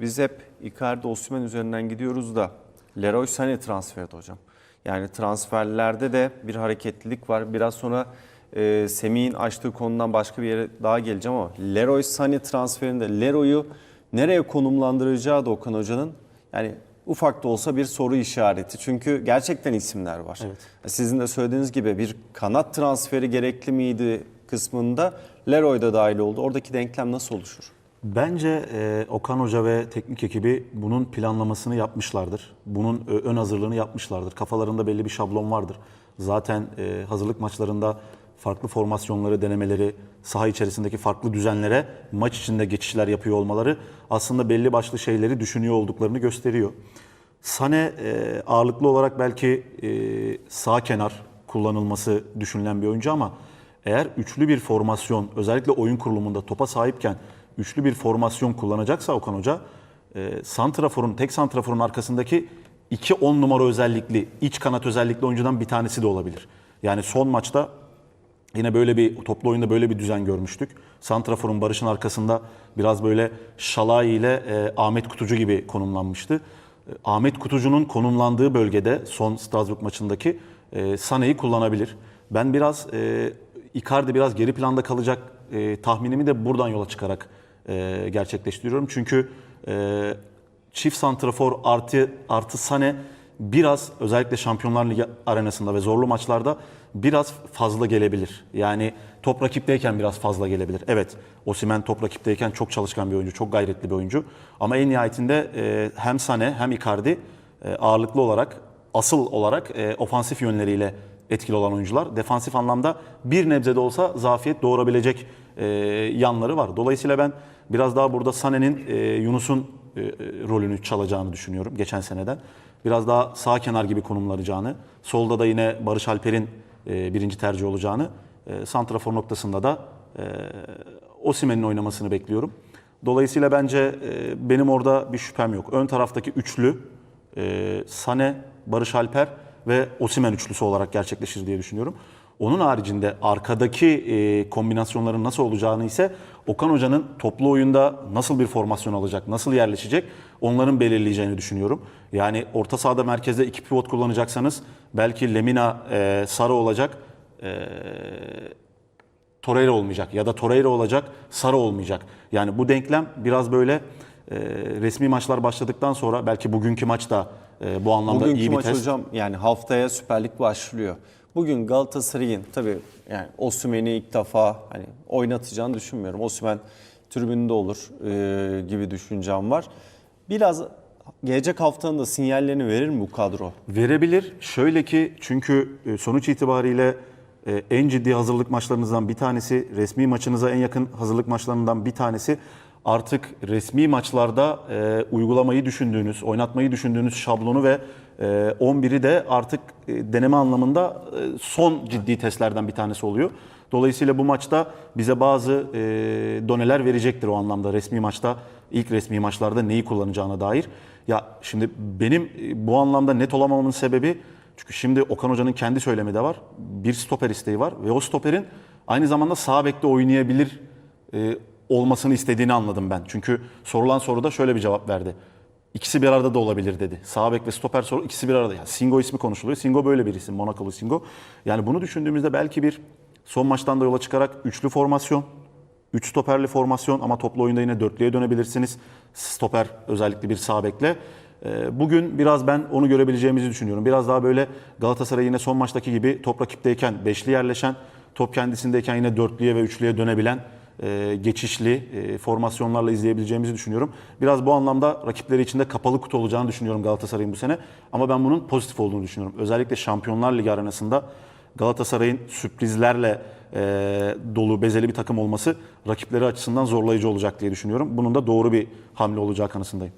biz hep Icardi Osimhen üzerinden gidiyoruz da Leroy Sané transferi hocam. Yani transferlerde de bir hareketlilik var. Biraz sonra e, Semih'in açtığı konudan başka bir yere daha geleceğim ama Leroy Sané transferinde Leroy'u nereye konumlandıracağı da Okan Hoca'nın yani ufak da olsa bir soru işareti. Çünkü gerçekten isimler var. Sizin de söylediğiniz gibi bir kanat transferi gerekli miydi kısmında Leroy da dahil oldu. Oradaki denklem nasıl oluşur? Bence e, Okan Hoca ve teknik ekibi bunun planlamasını yapmışlardır. Bunun ö- ön hazırlığını yapmışlardır. Kafalarında belli bir şablon vardır. Zaten e, hazırlık maçlarında farklı formasyonları, denemeleri, saha içerisindeki farklı düzenlere maç içinde geçişler yapıyor olmaları aslında belli başlı şeyleri düşünüyor olduklarını gösteriyor. Sane e, ağırlıklı olarak belki e, sağ kenar kullanılması düşünülen bir oyuncu ama eğer üçlü bir formasyon özellikle oyun kurulumunda topa sahipken üçlü bir formasyon kullanacaksa Okan Hoca e, santraforun tek santraforun arkasındaki iki on numara özellikli iç kanat özellikli oyuncudan bir tanesi de olabilir. Yani son maçta Yine böyle bir toplu oyunda böyle bir düzen görmüştük. Santrafor'un Barış'ın arkasında biraz böyle Şalay ile e, Ahmet Kutucu gibi konumlanmıştı. E, Ahmet Kutucu'nun konumlandığı bölgede son Strasbourg maçındaki e, Sané'yi kullanabilir. Ben biraz e, Icardi biraz geri planda kalacak e, tahminimi de buradan yola çıkarak e, gerçekleştiriyorum. Çünkü e, çift santrafor artı artı Sane biraz özellikle Şampiyonlar Ligi arenasında ve zorlu maçlarda biraz fazla gelebilir. Yani top rakipteyken biraz fazla gelebilir. Evet Osimhen top rakipteyken çok çalışkan bir oyuncu, çok gayretli bir oyuncu. Ama en nihayetinde e, hem Sane hem Icardi e, ağırlıklı olarak, asıl olarak e, ofansif yönleriyle etkili olan oyuncular. Defansif anlamda bir nebze de olsa zafiyet doğurabilecek e, yanları var. Dolayısıyla ben biraz daha burada Sané'nin e, Yunus'un e, e, rolünü çalacağını düşünüyorum geçen seneden. Biraz daha sağ kenar gibi konumlanacağını, solda da yine Barış Alper'in e, birinci tercih olacağını, e, santrafor noktasında da e, Osimhen'in oynamasını bekliyorum. Dolayısıyla bence e, benim orada bir şüphem yok. Ön taraftaki üçlü e, Sane, Barış Alper ve Osimhen üçlüsü olarak gerçekleşir diye düşünüyorum. Onun haricinde arkadaki e, kombinasyonların nasıl olacağını ise Okan Hoca'nın toplu oyunda nasıl bir formasyon alacak, nasıl yerleşecek onların belirleyeceğini düşünüyorum. Yani orta sahada merkezde iki pivot kullanacaksanız belki Lemina e, Sarı olacak, e, Torreira olmayacak ya da Torreira olacak, Sarı olmayacak. Yani bu denklem biraz böyle e, resmi maçlar başladıktan sonra belki bugünkü maç da e, bu anlamda Bugünkü iyi bir maç test. hocam yani haftaya Süper Lig başlıyor. Bugün Galatasaray'ın tabii yani Osimhen'i ilk defa hani oynatacağını düşünmüyorum. Osimhen tribünde olur e, gibi düşüncem var. Biraz gelecek haftanın da sinyallerini verir mi bu kadro? Verebilir. Şöyle ki çünkü e, sonuç itibariyle e, en ciddi hazırlık maçlarınızdan bir tanesi, resmi maçınıza en yakın hazırlık maçlarından bir tanesi artık resmi maçlarda e, uygulamayı düşündüğünüz, oynatmayı düşündüğünüz şablonu ve 11'i de artık e, deneme anlamında e, son ciddi testlerden bir tanesi oluyor. Dolayısıyla bu maçta bize bazı e, doneler verecektir o anlamda resmi maçta, ilk resmi maçlarda neyi kullanacağına dair. Ya şimdi benim bu anlamda net olamamamın sebebi çünkü şimdi Okan Hoca'nın kendi söylemi de var. Bir stoper isteği var ve o stoperin aynı zamanda sağ bekte oynayabilir olmasını istediğini anladım ben. Çünkü sorulan soruda şöyle bir cevap verdi. İkisi bir arada da olabilir dedi. Sağ bek ve stoper soru ikisi bir arada. Yani Singo ismi konuşuluyor. Singo böyle bir isim. Monakolu Singo. Yani bunu düşündüğümüzde belki bir son maçtan da yola çıkarak üçlü formasyon, üç stoperli formasyon ama toplu oyunda yine dörtlüye dönebilirsiniz. Stoper özellikle bir sağ bekle. Ee, Bugün biraz ben onu görebileceğimizi düşünüyorum. Biraz daha böyle Galatasaray yine son maçtaki gibi top rakipteyken beşli yerleşen, top kendisindeyken yine dörtlüye ve üçlüye dönebilen e, geçişli e, formasyonlarla izleyebileceğimizi düşünüyorum. Biraz bu anlamda rakipleri içinde kapalı kutu olacağını düşünüyorum Galatasaray'ın bu sene. Ama ben bunun pozitif olduğunu düşünüyorum. Özellikle Şampiyonlar Ligi arenasında Galatasaray'ın sürprizlerle e, dolu, bezeli bir takım olması rakipleri açısından zorlayıcı olacak diye düşünüyorum. Bunun da doğru bir hamle olacağı kanısındayım.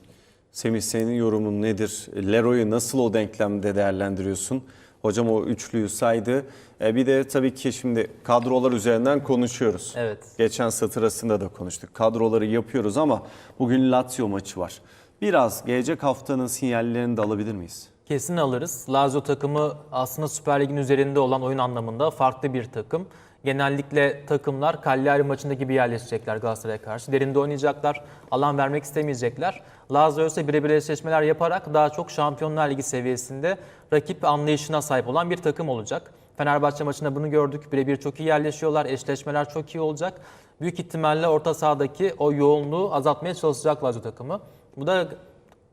Semih senin yorumun nedir? Leroy'u nasıl o denklemde değerlendiriyorsun? Hocam o üçlüyü saydı. E bir de tabii ki şimdi kadrolar üzerinden konuşuyoruz. Evet. Geçen satır arasında da konuştuk. Kadroları yapıyoruz ama bugün Lazio maçı var. Biraz gelecek haftanın sinyallerini de alabilir miyiz? Kesin alırız. Lazio takımı aslında Süper Lig'in üzerinde olan oyun anlamında farklı bir takım. Genellikle takımlar Cagliari maçında gibi yerleşecekler Galatasaray'a karşı. Derinde oynayacaklar, alan vermek istemeyecekler. Lazio ise birebir eşleşmeler yaparak daha çok Şampiyonlar Ligi seviyesinde rakip anlayışına sahip olan bir takım olacak. Fenerbahçe maçında bunu gördük. Birebir çok iyi yerleşiyorlar. Eşleşmeler çok iyi olacak. Büyük ihtimalle orta sahadaki o yoğunluğu azaltmaya çalışacak Lazio takımı. Bu da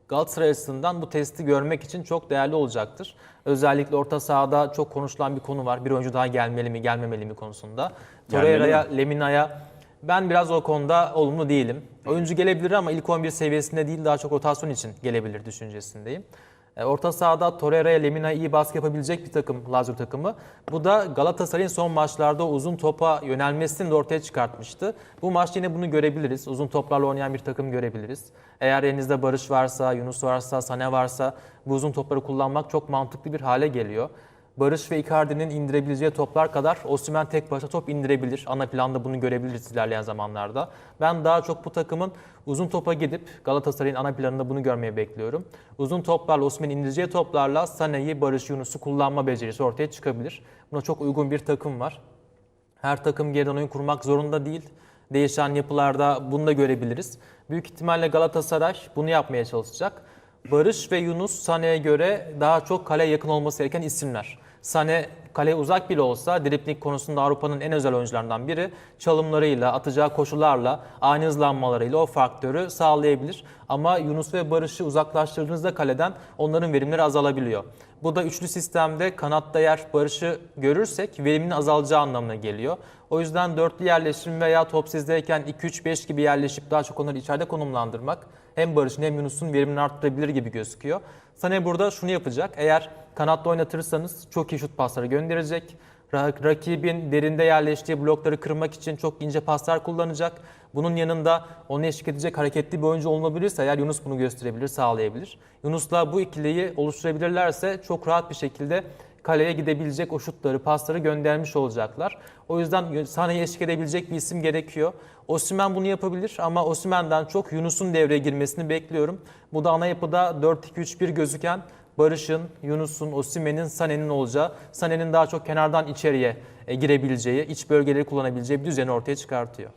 Galatasaray açısından bu testi görmek için çok değerli olacaktır. Özellikle orta sahada çok konuşulan bir konu var. Bir oyuncu daha gelmeli mi, gelmemeli mi konusunda. Torreira'ya, Lemina'ya ben biraz o konuda olumlu değilim. Oyuncu gelebilir ama ilk 11 seviyesinde değil daha çok rotasyon için gelebilir düşüncesindeyim. E, Orta sahada Torreira'ya Lemina iyi baskı yapabilecek bir takım Lazio takımı. Bu da Galatasaray'ın son maçlarda uzun topa yönelmesini de ortaya çıkartmıştı. Bu maç yine bunu görebiliriz. Uzun toplarla oynayan bir takım görebiliriz. Eğer elinizde Barış varsa, Yunus varsa, Sane varsa bu uzun topları kullanmak çok mantıklı bir hale geliyor. Barış ve Icardi'nin indirebileceği toplar kadar Osimhen tek başına top indirebilir. Ana planda bunu görebiliriz ilerleyen zamanlarda. Ben daha çok bu takımın uzun topa gidip Galatasaray'ın ana planında bunu görmeyi bekliyorum. Uzun toplarla Osimhen'in indireceği toplarla Sane'yi, Barış, Yunus'u kullanma becerisi ortaya çıkabilir. Buna çok uygun bir takım var. Her takım geriden oyun kurmak zorunda değil. Değişen yapılarda bunu da görebiliriz. Büyük ihtimalle Galatasaray bunu yapmaya çalışacak. Barış ve Yunus Sane'ye göre daha çok kaleye yakın olması gereken isimler. Sane kaleye uzak bile olsa dripling konusunda Avrupa'nın en özel oyuncularından biri. Çalımlarıyla, atacağı koşularla, ani hızlanmalarıyla o faktörü sağlayabilir. Ama Yunus ve Barış'ı uzaklaştırdığınızda kaleden onların verimleri azalabiliyor. Bu da üçlü sistemde kanatta yer Barış'ı görürsek veriminin azalacağı anlamına geliyor. O yüzden dörtlü yerleşim veya top sizdeyken 2-3-5 gibi yerleşip daha çok onları içeride konumlandırmak hem Barış'ın hem Yunus'un verimini arttırabilir gibi gözüküyor. Sané burada şunu yapacak. Eğer kanatta oynatırsanız çok iyi şut pasları gönderecek. Ra- Rakibin derinde yerleştiği blokları kırmak için çok ince paslar kullanacak. Bunun yanında onu eşlik edecek hareketli bir oyuncu olunabilirse eğer Yunus bunu gösterebilir, sağlayabilir. Yunus'la bu ikiliyi oluşturabilirlerse çok rahat bir şekilde kaleye gidebilecek o şutları, pasları göndermiş olacaklar. O yüzden sahneye eşlik edebilecek bir isim gerekiyor. Osimhen bunu yapabilir ama Osimhen'den çok Yunus'un devreye girmesini bekliyorum. Bu da ana yapıda 4-2-3-1 gözüken Barış'ın, Yunus'un, Osimhen'in, Sané'nin olacağı, Sané'nin daha çok kenardan içeriye e, girebileceği, iç bölgeleri kullanabileceği bir düzeni ortaya çıkartıyor.